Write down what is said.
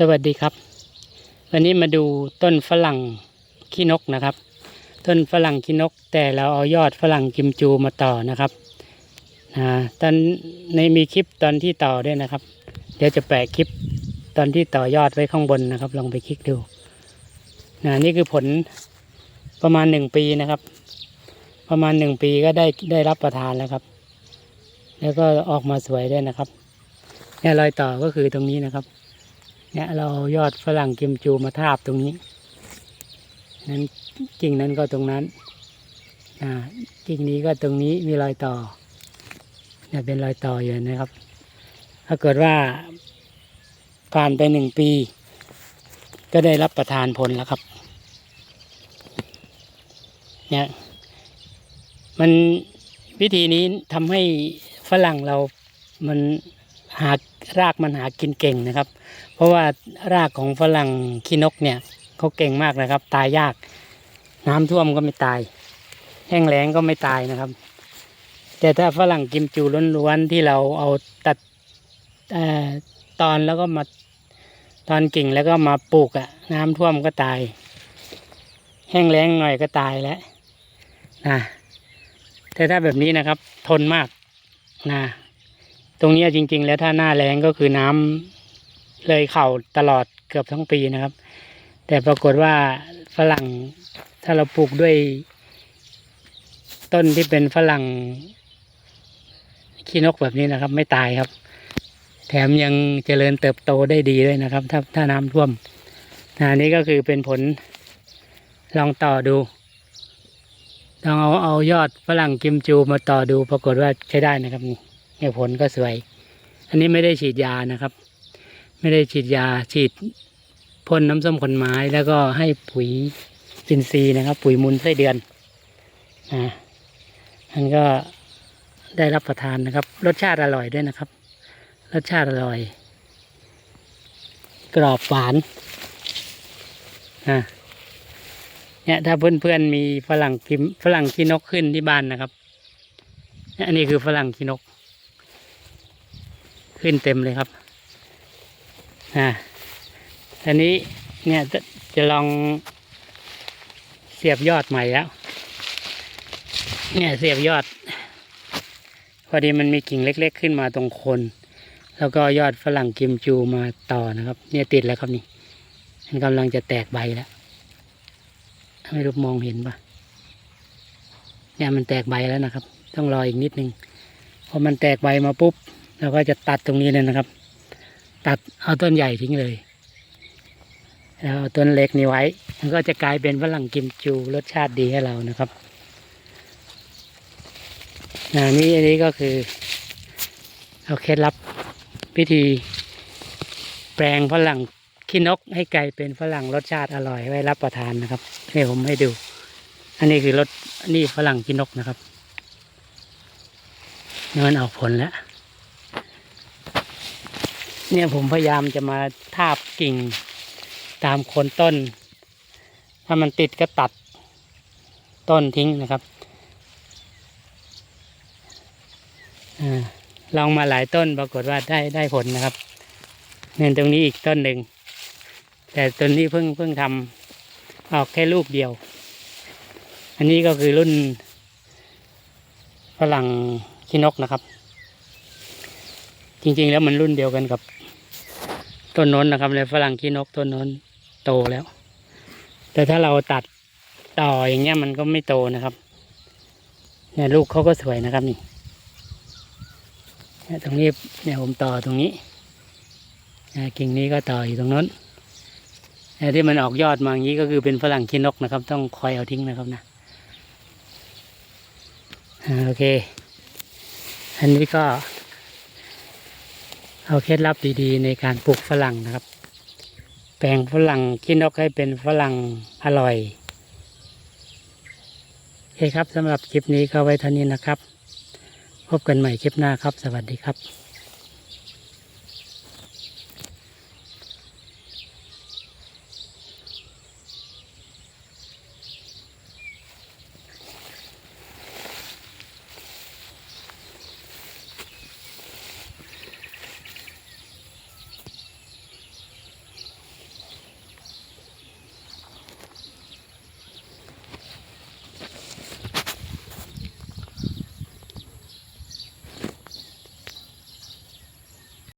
สวัสดีครับ วันนี้มาดูต้นฝรั่งขี้นกนะครับ ต้นฝรั่งขี้นก แต่เราเอายอดฝรั่งกิมจูมาต่อนะครับอ่าตอนในมีคลิปตอนที่ต่อด้วยนะครับ เดี๋ยวจะแปะคลิปตอนที่ต่อยอดไว้ข้างบนนะครับ ลองไปคลิกดูนะนี่คือผลประมาณหนึ่งปีนะครับ ประมาณหนึ่งปีก็ได้ได้รับประทานแล้วครับ แล้วก็ออกมาสวยด้วยนะครับเนี่ยรอยต่อก็คือตรงนี้นะครับ เนี่ยเรายอดฝรั่งกิมจูมาทาบตรงนี้ นั้นกิ่งนั้นก็ตรงนั้นอ่ากิ่งนี้ก็ตรงนี้มีรอยต่อเนี่ยเป็นรอยต่ออยู่นะครับ ถ้าเกิดว่าผ่านไปหนึ่งปี ก็ได้รับประทานผลแล้วครับ เนี่ยมันวิธีนี้ทำให้ฝรั่งเรามัน หารากมันหากินเก่งนะครับ เพราะว่ารากของฝรั่งขี้นกเนี่ยเขาเก่งมากนะครับ ตายยาก น้ำท่วมก็ไม่ตาย แห้งแล้งก็ไม่ตายนะครับ แต่ถ้าฝรั่งกิมจูล้วนๆที่เราเอาตัดอตอนแล้วก็มาตอนกิ่งแล้วก็มาปลูกอะน้ำท่วมก็ตาย แห้งแล้งหน่อยก็ตายแล้วนะแต่ถ้าแบบนี้นะครับ ทนมากนะ ตรงนี้จริง ๆ แล้วถ้าหน้าแรงก็คือน้ำเลยเข่าตลอดเกือบทั้งปีนะครับ แต่ปรากฏว่าฝรั่งถ้าเราปลูกด้วย ต้นที่เป็นฝรั่งขี้นกแบบนี้นะครับ ไม่ตายครับ แถมยังเจริญเติบโตได้ดีด้วยนะครับ ถ้าถ้าน้ำท่วมนะนี่ก็คือเป็นผลลองต่อดูลองเอาเอายอดฝรั่งกิมจูมาต่อดู ปรากฏว่าใช้ได้นะครับนี่ เนี่ยผลก็สวย อันนี้ไม่ได้ฉีดยานะครับ ไม่ได้ฉีดยาฉีดพ่นน้ำส้มขนไม้แล้วก็ให้ปุ๋ยอินทรีย์นะครับ ปุ๋ยมูลไส้เดือนอ่าอันก็ได้รับประทานนะครับ รสชาติอร่อยด้วยนะครับ รสชาติอร่อย กรอบหวานอ่าเนี่ยถ้าเพื่อนๆมีฝรั่งกิมฝรั่งขี้นกขึ้นที่บ้านนะครับเนี่ยอันนี้คือฝรั่งขี้นก ขึ้นเต็มเลยครับอ่าทีนี้เนี่ยจะจะลองเสียบยอดใหม่แล้ว เนี่ยเสียบยอด พอดีมันมีกิ่งเล็ก ๆ ขึ้นมาตรงโคน แล้วก็ยอดฝรั่งกิมจูมาต่อนะครับ เนี่ยติดแล้วครับนี่ มันกำลังจะแตกใบแล้วไม่รู้มองเห็นปะเนี่ยมันแตกใบแล้วนะครับ ต้องรออีกนิดนึงพอมันแตกใบมาปุ๊บ เราก็จะตัดตรงนี้เลยนะครับ ตัดเอาต้นใหญ่ทิ้งเลย แล้วเอาต้นเล็กนี้ไว้ มันก็จะกลายเป็นฝรั่งกิมจูรสชาติดีให้เรานะครับอ่านี่อันนี้ก็คือ เอาเคล็ดลับวิธี แปลงฝรั่งขี้นกให้กลายเป็นฝรั่งรสชาติอร่อยไว้รับประทานนะครับให้ผมให้ดู อันนี้คือรสนนี่ฝรั่งขี้นกนะครับนี่มันออกผลแล้ว เนี่ยผมพยายามจะมาทาบกิ่งตามโคนต้น ถ้ามันติดก็ตัดต้นทิ้งนะครับอลองมาหลายต้นปรากฏว่าได้ได้ผลนะครับเนี่ยตรงนี้อีกต้นหนึ่ง แต่ต้นนี้เพิ่งเพิ่งทำออกแค่ลูกเดียว อันนี้ก็คือรุ่นฝรั่งขี้นกนะครับ จริงๆ แล้วมันรุ่นเดียวกันกับต้นน้นนะครับเลยฝรั่งขี้นกต้นน้นโตแล้ว แต่ถ้าเราตัดต่ออย่างเงี้ยมันก็ไม่โตนะครับ เนี่ยลูกเขาก็สวยนะครับนี่ตรงนี้เนี่ยผมต่อตรงนี้เนี่ยกิ่งนี้ก็ต่ออยู่ตรงนั้นเนี่ยที่มันออกยอดมาอย่างนี้ก็คือเป็นฝรั่งขี้นกนะครับ ต้องคอยเอาทิ้งนะครับนะโอเค อันนี้ก็ เอาเคล็ดลับดีๆ ในการปลูกฝรั่งนะครับ แปลงฝรั่งขี้นกให้เป็นฝรั่งอร่อยโอเคครับสำหรับคลิปนี้ก็ไว้เท่านี้นะครับ พบกันใหม่คลิปหน้าครับ สวัสดีครับ